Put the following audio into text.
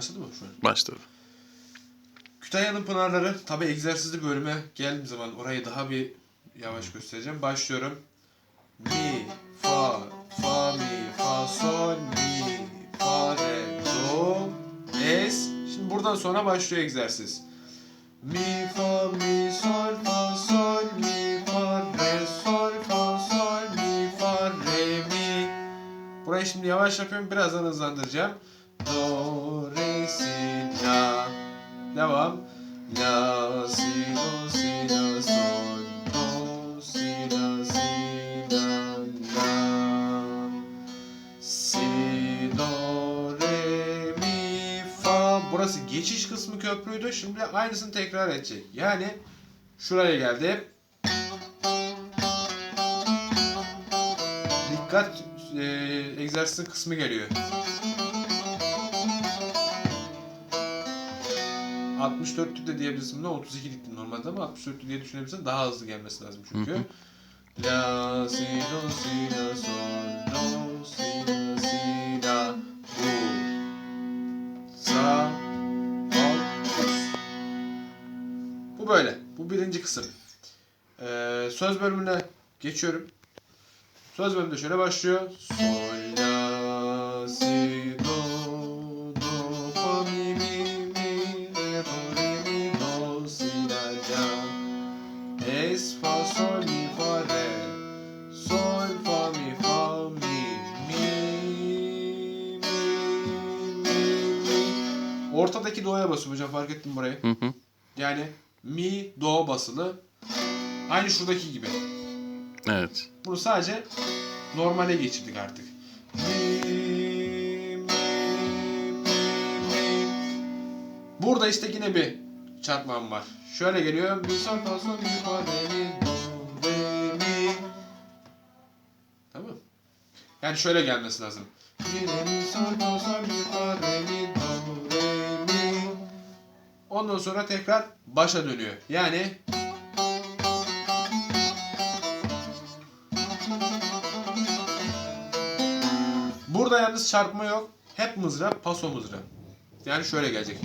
Başladı mı şu an? Başladı. Kütahya'nın Pınarları tabi egzersizli bölüme geldiğim zaman orayı daha bir yavaş göstereceğim. Başlıyorum. Mi, fa, fa, mi, fa, sol, mi, fa, re, do, es. Şimdi buradan sonra başlıyor egzersiz. Mi, fa, mi, sol, fa, sol, mi, fa, re, sol, fa, sol, mi, fa, re, mi. Burayı şimdi yavaş yapıyorum. Birazdan hızlandıracağım. Do, re, si, la. Devam. La, si, do, si, la, sol, do, si, la, si, la, la. Si, do, re, mi, fa. Burası geçiş kısmı köprüydü. Şimdi aynısını tekrar edecek. Yani şuraya geldi. Dikkat e, egzersizin kısmı geliyor. 64'lük de diyebilirsin. Ne 32'likti normalde ama 64'lük diye düşünebilirsin. Daha hızlı gelmesi lazım çünkü. Hı hı. La, si, do, si, la, sol, do, si, la, si, la, do, sa, dos. Bu böyle. Bu birinci kısım. Ee, söz bölümüne geçiyorum. Söz bölümünde şöyle başlıyor. Sol, Ortadaki do'ya basıyorum hocam fark ettim burayı. Hı hı. Yani mi, do basılı. Aynı şuradaki gibi. Evet. Bunu sadece normale geçirdik artık. Mi, mi, mi, mi. Burada işte yine bir çarpmam var. Şöyle geliyor. Mi, sol, fa, sol, mi, fa, re, mi, do, re, mi. Tamam. Yani şöyle gelmesi lazım. Mi, re, mi, sol, fa, sol, mi, fa, re, mi, do. Ondan sonra tekrar başa dönüyor. Yani Burada yalnız çarpma yok. Hep mızrap, paso mızrap. Yani şöyle gelecek.